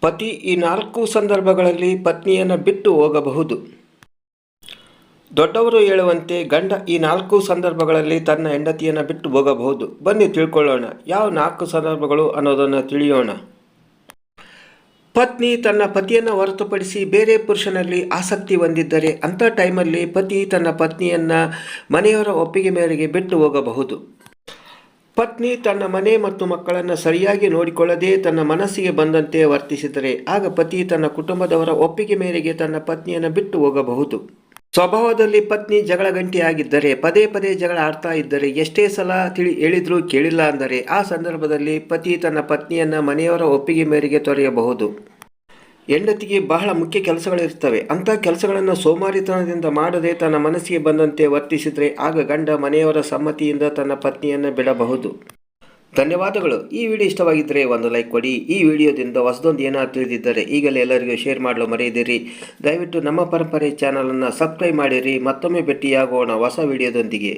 ಪತಿ ಈ ನಾಲ್ಕು ಸಂದರ್ಭಗಳಲ್ಲಿ ಪತ್ನಿಯನ್ನು ಬಿಟ್ಟು ಹೋಗಬಹುದು. ದೊಡ್ಡವರು ಹೇಳುವಂತೆ ಗಂಡ ಈ ನಾಲ್ಕು ಸಂದರ್ಭಗಳಲ್ಲಿ ತನ್ನ ಹೆಂಡತಿಯನ್ನು ಬಿಟ್ಟು ಹೋಗಬಹುದು. ಬನ್ನಿ ತಿಳ್ಕೊಳ್ಳೋಣ, ಯಾವ ನಾಲ್ಕು ಸಂದರ್ಭಗಳು ಅನ್ನೋದನ್ನು ತಿಳಿಯೋಣ. ಪತ್ನಿ ತನ್ನ ಪತಿಯನ್ನು ಹೊರತುಪಡಿಸಿ ಬೇರೆ ಪುರುಷನಲ್ಲಿ ಆಸಕ್ತಿ ಹೊಂದಿದ್ದರೆ ಅಂಥ ಟೈಮಲ್ಲಿ ಪತಿ ತನ್ನ ಪತ್ನಿಯನ್ನು ಮನೆಯವರ ಒಪ್ಪಿಗೆ ಮೇರೆಗೆ ಬಿಟ್ಟು ಹೋಗಬಹುದು. ಪತ್ನಿ ತನ್ನ ಮನೆ ಮತ್ತು ಮಕ್ಕಳನ್ನು ಸರಿಯಾಗಿ ನೋಡಿಕೊಳ್ಳದೆ ತನ್ನ ಮನಸ್ಸಿಗೆ ಬಂದಂತೆ ವರ್ತಿಸಿದರೆ, ಆಗ ಪತಿ ತನ್ನ ಕುಟುಂಬದವರ ಒಪ್ಪಿಗೆ ಮೇರೆಗೆ ತನ್ನ ಪತ್ನಿಯನ್ನು ಬಿಟ್ಟು ಹೋಗಬಹುದು. ಸ್ವಭಾವದಲ್ಲಿ ಪತ್ನಿ ಜಗಳ ಗಂಟಿಯಾಗಿದ್ದರೆ ಪದೇ ಪದೇ ಜಗಳ ಆಡ್ತಾ ಇದ್ದರೆ ಎಷ್ಟೇ ಸಲ ತಿಳಿ ಹೇಳಿದರೂ ಕೇಳಿಲ್ಲ ಅಂದರೆ, ಆ ಸಂದರ್ಭದಲ್ಲಿ ಪತಿ ತನ್ನ ಪತ್ನಿಯನ್ನು ಮನೆಯವರ ಒಪ್ಪಿಗೆ ಮೇರೆಗೆ ತೊರೆಯಬಹುದು. ಹೆಂಡತಿಗೆ ಬಹಳ ಮುಖ್ಯ ಕೆಲಸಗಳಿರ್ತವೆ. ಅಂಥ ಕೆಲಸಗಳನ್ನು ಸೋಮಾರಿತನದಿಂದ ಮಾಡದೆ ತನ್ನ ಮನಸ್ಸಿಗೆ ಬಂದಂತೆ ವರ್ತಿಸಿದರೆ ಆಗ ಗಂಡ ಮನೆಯವರ ಸಮ್ಮತಿಯಿಂದ ತನ್ನ ಪತ್ನಿಯನ್ನು ಬಿಡಬಹುದು. ಧನ್ಯವಾದಗಳು. ಈ ವಿಡಿಯೋ ಇಷ್ಟವಾಗಿದ್ದರೆ ಒಂದು ಲೈಕ್ ಕೊಡಿ. ಈ ವಿಡಿಯೋದಿಂದ ಹೊಸದೊಂದು ಏನಾದರೂ ತಿಳಿದಿದ್ದರೆ ಈಗಲೇ ಎಲ್ಲರಿಗೂ ಶೇರ್ ಮಾಡಲು ಮರೆಯದಿರಿ. ದಯವಿಟ್ಟು ನಮ್ಮ ಪರಂಪರೆ ಚಾನಲನ್ನು ಸಬ್ಸ್ಕ್ರೈಬ್ ಮಾಡಿರಿ. ಮತ್ತೊಮ್ಮೆ ಭೇಟಿಯಾಗೋಣ ಹೊಸ ವಿಡಿಯೋದೊಂದಿಗೆ.